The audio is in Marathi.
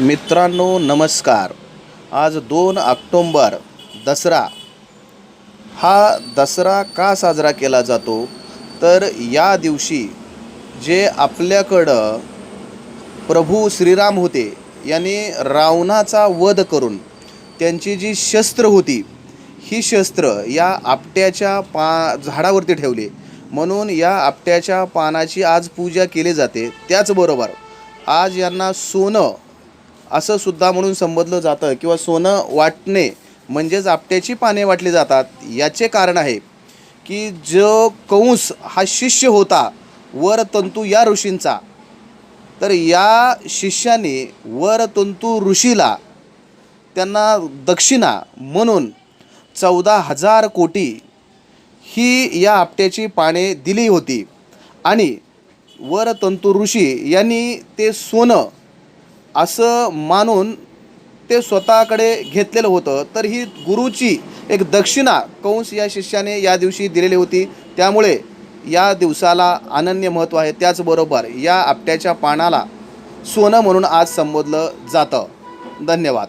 मित्रांनो नमस्कार. आज दोन ऑक्टोंबर दसरा. हा दसरा का साजरा केला जातो? तर या दिवशी जे आपल्याकडं प्रभू श्रीराम होते यांनी रावणाचा वध करून त्यांची जी शस्त्र होती ही शस्त्र या आपट्याच्या पा झाडावरती ठेवली. म्हणून या आपट्याच्या पानाची आज पूजा केली जाते. त्याचबरोबर आज यांना सोनं असं सुद्धा म्हणून संबोधलं जातं किंवा सोनं वाटणे म्हणजेच आपट्याची पाने वाटली जातात याचे कारण आहे की जो कंस हा शिष्य होता वर तंतू या ऋषींचा. तर या शिष्याने वर तंतू ऋषीला त्यांना दक्षिणा म्हणून चौदा हजार कोटी ही या आपट्याची पाने दिली होती. आणि वर तंतू ऋषी यांनी ते सोनं असं मानून ते स्वतःकडे घेतलेलं होतं. तर ही गुरुची एक दक्षिणा कंस या शिष्याने या दिवशी दिलेली होती. त्यामुळे या दिवसाला अनन्य महत्त्व आहे. त्याचबरोबर या आपट्याच्या पानाला सोनं म्हणून आज संबोधलं जातं. धन्यवाद.